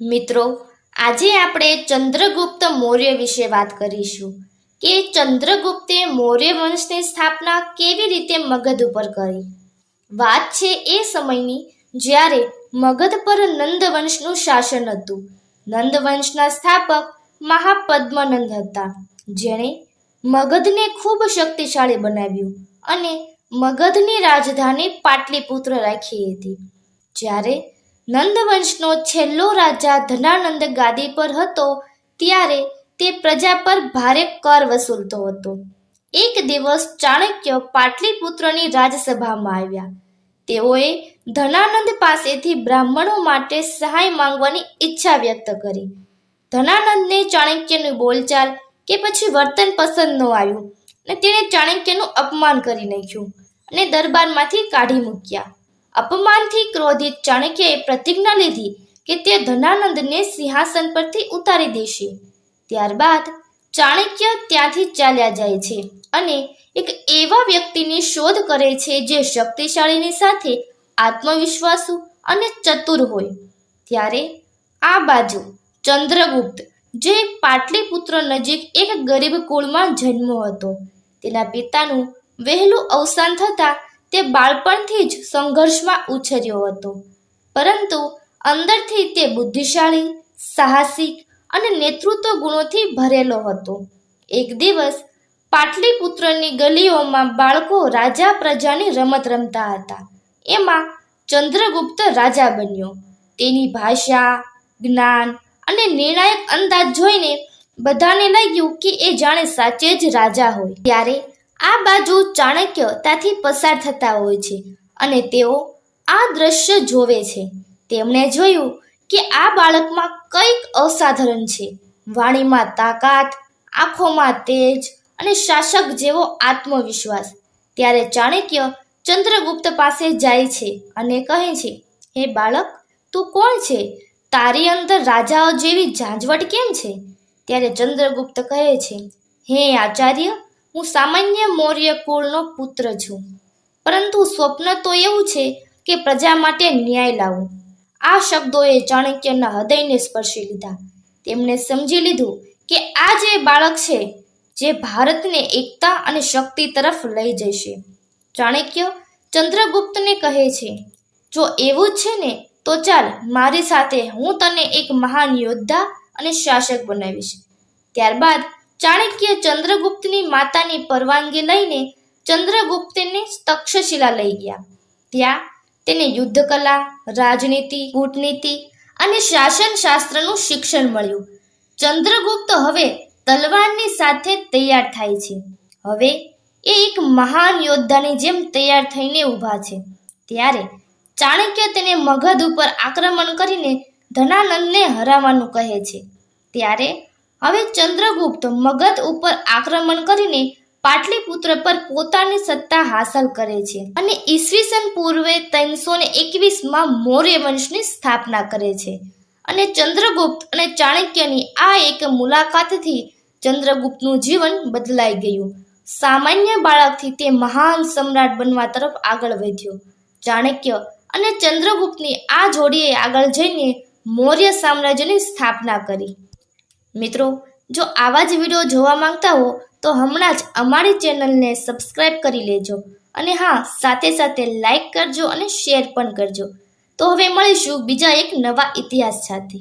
મિત્રો, આજે આપણે ચંદ્રગુપ્ત મૌર્ય વિશે વાત કરીશું કે ચંદ્રગુપ્તે મૌર્ય વંશની સ્થાપના કેવી રીતે મગધ ઉપર કરી? વાત છે એ સમયની જ્યારે મગધ પર નંદ વંશનું શાસન હતું. નંદ વંશના સ્થાપક મહાપદ્મનંદ હતા, જેણે મગધને ખૂબ શક્તિશાળી બનાવ્યું અને મગધની રાજધાની પાટલીપુત્ર રાખી હતી. જ્યારે નંદવંશનો છેલ્લો રાજા ધનાનંદ ગાદી પર હતો, ત્યારે તે પ્રજા પર ભારે કર વસૂલતો હતો. એક દિવસ ચાણક્ય પાટલીપુત્રની રાજસભામાં આવ્યા. તેઓએ ધનાનંદ પાસેથી બ્રાહ્મણો માટે સહાય માંગવાની ઈચ્છા વ્યક્ત કરી. ધનાનંદને ચાણક્યનું બોલચાલ કે પછી વર્તન પસંદ ન આવ્યું અને તેણે ચાણક્યનું અપમાન કરી નાખ્યું અને દરબારમાંથી કાઢી મૂક્યા. અપમાનથી ક્રોધિત ચાણક્યએ પ્રતિજ્ઞા લીધી કે તે ધનાનંદને સિંહાસન પરથી ઉતારી દેશે. ત્યારબાદ ચાણક્ય ત્યાંથી ચાલ્યા જાય છે અને એક એવા વ્યક્તિની શોધ કરે છે જે શક્તિશાળીની સાથે આત્મવિશ્વાસુ અને ચતુર હોય. ત્યારે આ બાજુ ચંદ્રગુપ્ત, જે પાટલીપુત્ર નજીક એક ગરીબ કુળમાં જન્મ હતો, તેના પિતાનું વહેલું અવસાન થતાં તે બાળપણથી જ સંઘર્ષમાં ઉછર્યો હતો. પરંતુ અંદરથી તે બુદ્ધિશાળી, સાહસિક અને નેતૃત્વ ગુણોથી ભરેલો હતો. એક દિવસ પાટલીપુત્રની ગલીઓમાં બાળકો રાજા પ્રજાની રમત રમતા હતા. એમાં ચંદ્રગુપ્ત રાજા બન્યો. તેની ભાષા, જ્ઞાન અને નિર્ણાયક અંદાજ જોઈને બધાને લાગ્યું કે એ જાણે સાચે જ રાજા હોય. ત્યારે આ બાજુ ચાણક્ય ત્યાંથી પસાર થતા હોય છે અને તેઓ આ દ્રશ્ય જોવે છે. તેમણે જોયું કે આ બાળકમાં કંઈક અસાધારણ છે. વાણીમાં તાકાત, આંખોમાં તેજ અને શાસક જેવો આત્મવિશ્વાસ. ત્યારે ચાણક્ય ચંદ્રગુપ્ત પાસે જાય છે અને કહે છે, હે બાળક, તું કોણ છે? તારી અંદર રાજાઓ જેવી ઝાંઝવટ કેમ છે? ત્યારે ચંદ્રગુપ્ત કહે છે, હે આચાર્ય હું સામાન્ય મૌર્ય કુળનો પુત્ર છું. પરંતુ સ્વપ્ન તો એવું છે કે પ્રજા માટે ન્યાય લાવું. આ શબ્દોએ ચાણક્યના હૃદયને સ્પર્શી લીધા. તેમણે સમજી લીધું કે આ જે બાળક છે, જે ભારતને એકતા અને શક્તિ તરફ લઈ જશે. ચાણક્ય ચંદ્રગુપ્તને કહે છે, જો એવું જ છે ને, તો ચાલ મારી સાથે હું તને એક મહાન યોદ્ધા અને શાસક બનાવીશ. ત્યારબાદ ચાણક્ય ચંદ્રગુપ્તની માતાની પરવાનગી લઈને ચંદ્રગુપ્તને તક્ષશિલા લઈ ગયા. ત્યાં તેને યુદ્ધ કલા રાજનીતિ, કૂટનીતિ અને શાસન શાસ્ત્રનું શિક્ષણ મળ્યું. ચંદ્રગુપ્ત હવે તલવારની સાથે તૈયાર થાય છે. હવે એ એક મહાન યોદ્ધાની જેમ તૈયાર થઈને ઊભા છે. ત્યારે ચાણક્ય તેને મગધ ઉપર આક્રમણ કરીને ધનાનંદને હરાવવાનું કહે છે. ત્યારે હવે ચંદ્રગુપ્ત મગધ ઉપર આક્રમણ કરીને પાટલીપુત્ર પર પોતાની સત્તા હાંસલ કરે છે અને ઈસવીસન પૂર્વે ત્રણસો ને એકવીસમાં મૌર્ય વંશની સ્થાપના કરે છે. અને ચંદ્રગુપ્ત અને ચાણક્યની આ એક મુલાકાતથી ચંદ્રગુપ્તનું જીવન બદલાઈ ગયું. સામાન્ય બાળકથી તે મહાન સમ્રાટ બનવા તરફ આગળ વધ્યો. ચાણક્ય અને ચંદ્રગુપ્તની આ જોડીએ આગળ જઈને મૌર્ય સામ્રાજ્યની સ્થાપના કરી. મિત્રો, જો આવા જ વીડિયો જોવા માંગતા હો, તો હમણાં જ અમારી ચેનલને સબસ્ક્રાઈબ કરી લેજો અને હા, સાથે સાથે લાઈક કરજો અને શેર પણ કરજો. તો હવે મળીશું બીજા એક નવા ઇતિહાસ સાથે.